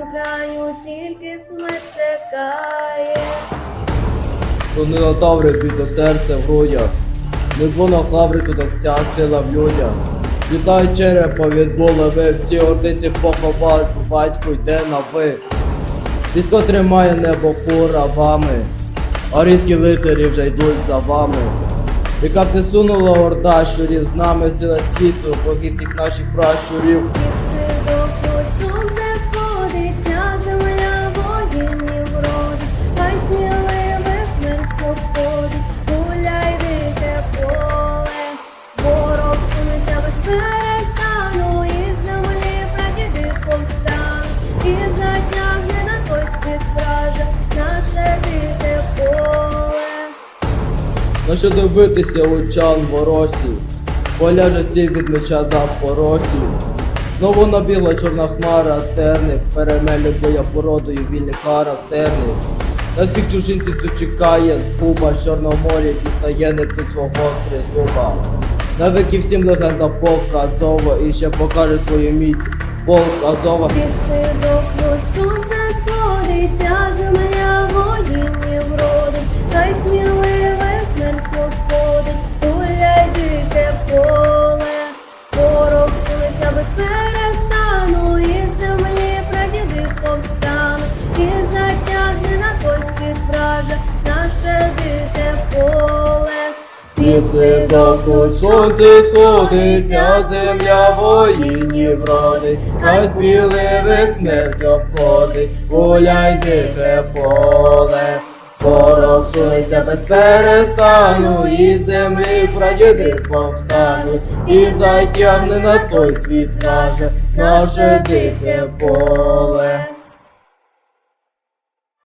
краю тільки смерть чекає. То не натаври бідо серце в грудях, не дзвоно хлабрику, так вся сила в людях. Вітай черепа від булави, всі ордиці поховались, бо батько йде на ви. Військо тримає небо хура вами, арійські лицарі вже йдуть за вами. Яка б не сунула орда щурів, з нами сила світу, боги всіх наших пращурів. На що добитися лучан воросів, поляже стій від меча запоросів. Знову набігла чорна хмара, терни, перемелі боя породою вільні характерни. На всіх чужинців тут чекає збуба з Чорного моря дістає не під свого тризуба. Навіки всім легенда полка Азова і ще покаже свою міць. Полк Азова. Ліси дохнуть, сонце сходиться, земля Піси дохнуть, сонце сходиться, земля воїнів родить, хай сміливих смерть обходить, гуляй дике поле. Ворог сунеться без перестану, і землі прадіди повстануть, і затягне на той світ каже, наше дике поле.